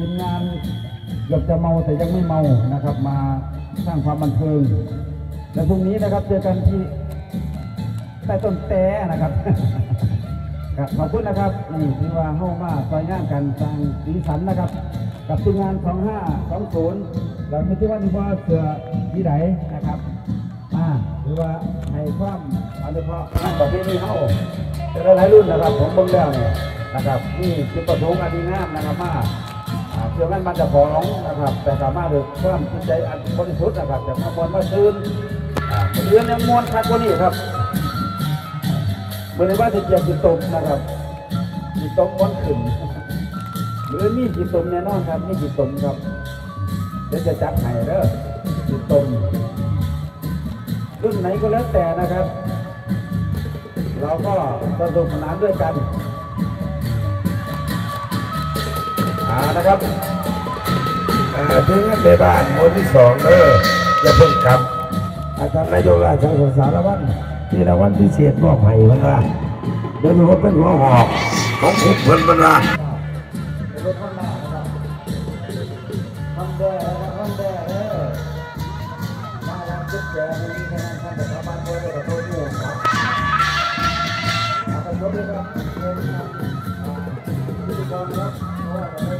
ทีมงานเกือบจะเมาแต่ยังไม่เมานะครับ มาสร้างความบันเทิงและพรุ่งนี้นะครับเจอกันที่ใต้ต้นแต้นะครับครับขอบคุณนะครับนี่ที่ว่าเข้ามาซอยงานกันสร้างสีสันนะครับ กับทีมงาน 2520เราไม่ใช่ว่านี่ว่าเสือที่ไหนนะครับอ่าหรือว่าให้ความอนุเคราะห์งานประเภทนี้เข้าแต่หลายรุ่นนะครับผมเบิ่งแล้วเนี่ยนะครับนี่จุดประสงค์อันดีงามนะครับมาอ่า เชื่อมั่นมันจะของนะครับแต่สามารถด้วยความจิตใจอันบริสุทธิ์นะครับจะมาบนมาซื้นอ่าเรื่องยังมวนคักกว่านี้ครับเมื่อในว่าจะเจียบจิตตมนะครับจิตตมวันขึ้นหรือมีจิตตมแน่นอนครับมีจิตตมครับเดี๋ยวจะจัดให้เด้อจิตตมรุ่นไหนก็แล้วแต่นะครับ เราก็สนุกสนานด้วยกัน นะครับเพื่อนในบ้านคนที่สองเออจะเพิ่งกลับ อาจารย์นายโยรย์สารละวันรที่ละวันที่เศษมอบให้เวลาเดี๋ยวมีคนเป็นหัวหอกของคุณเพิ่นเวาครับ